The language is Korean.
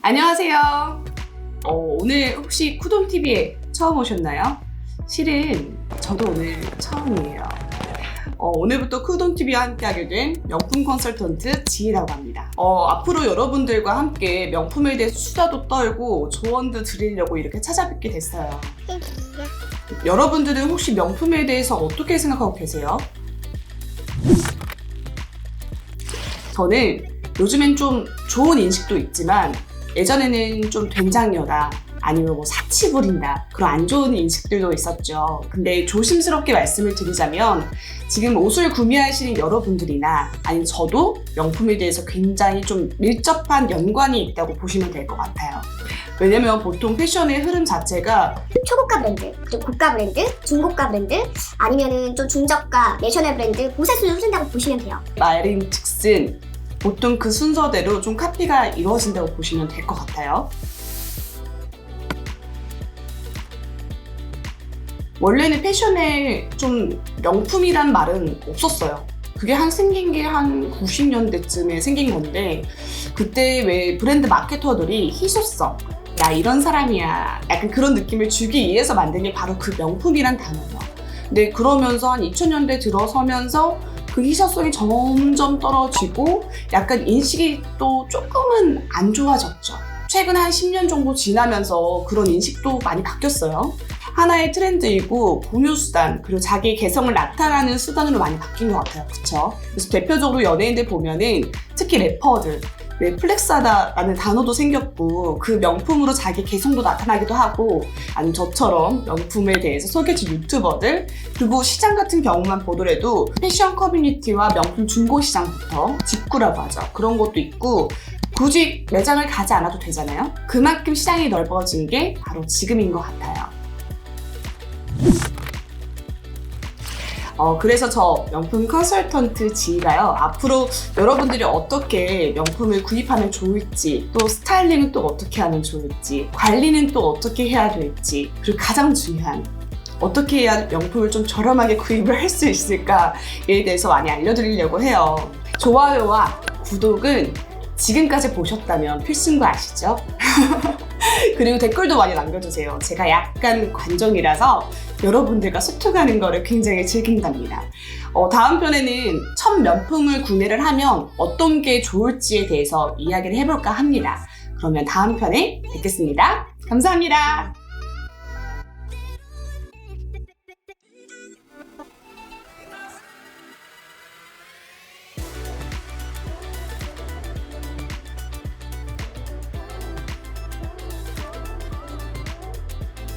안녕하세요. 어, 오늘 혹시 쿠돈TV에 처음 오셨나요? 실은 저도 오늘 처음이에요. 어, 오늘부터 쿠돈TV와 함께하게 된 명품 컨설턴트 지희라고 합니다. 어, 앞으로 여러분들과 함께 명품에 대해 수다도 떨고 조언도 드리려고 이렇게 찾아뵙게 됐어요. 여러분들은 혹시 명품에 대해서 어떻게 생각하고 계세요? 저는 요즘엔 좀 좋은 인식도 있지만 예전에는 좀 된장녀다 아니면 뭐 사치 부린다 그런 안 좋은 인식들도 있었죠. 근데 조심스럽게 말씀을 드리자면 지금 옷을 구매하시는 여러분들이나 아니면 저도 명품에 대해서 굉장히 좀 밀접한 연관이 있다고 보시면 될 것 같아요. 왜냐면 보통 패션의 흐름 자체가 초고가 브랜드, 좀 고가 브랜드, 중고가 브랜드, 아니면은 좀 중저가 내셔널 브랜드 순을 흐른다고 보시면 돼요. 말인 즉슨 보통 그 순서대로 좀 카피가 이루어진다고 보시면 될 것 같아요. 원래는 패션에 좀 명품이란 말은 없었어요. 그게 한 생긴 게 한 90년대쯤에 생긴 건데 그때 왜 브랜드 마케터들이 희소성 야 이런 사람이야 약간 그런 느낌을 주기 위해서 만든 게 바로 그 명품이란 단어예요. 근데 그러면서 한 2000년대 들어서면서 그 희소성이 점점 떨어지고 약간 인식이 또 조금은 안 좋아졌죠. 최근 한 10년 정도 지나면서 그런 인식도 많이 바뀌었어요. 하나의 트렌드이고 공유 수단 그리고 자기 개성을 나타나는 수단으로 많이 바뀐 것 같아요. 그쵸? 그래서 대표적으로 연예인들 보면은 특히 래퍼들 왜 플렉스하다라는 단어도 생겼고 그 명품으로 자기 개성도 나타나기도 하고 아니면 저처럼 명품에 대해서 소개해준 유튜버들 그리고 시장 같은 경우만 보더라도 패션 커뮤니티와 명품 중고 시장부터 직구라고 하죠. 그런 것도 있고 굳이 매장을 가지 않아도 되잖아요. 그만큼 시장이 넓어진 게 바로 지금인 것 같아요. 어, 그래서 저 명품 컨설턴트 지희가요, 앞으로 여러분들이 어떻게 명품을 구입하면 좋을지, 또 스타일링은 또 어떻게 하면 좋을지, 관리는 또 어떻게 해야 될지, 그리고 가장 중요한, 어떻게 해야 명품을 좀 저렴하게 구입을 할 수 있을까에 대해서 많이 알려드리려고 해요. 좋아요와 구독은 지금까지 보셨다면 필수인 거 아시죠? 그리고 댓글도 많이 남겨주세요. 제가 약간 관종이라서 여러분들과 소통하는 거를 굉장히 즐긴답니다. 어, 다음 편에는 첫 명품을 구매를 하면 어떤 게 좋을지에 대해서 이야기를 해볼까 합니다. 그러면 다음 편에 뵙겠습니다. 감사합니다.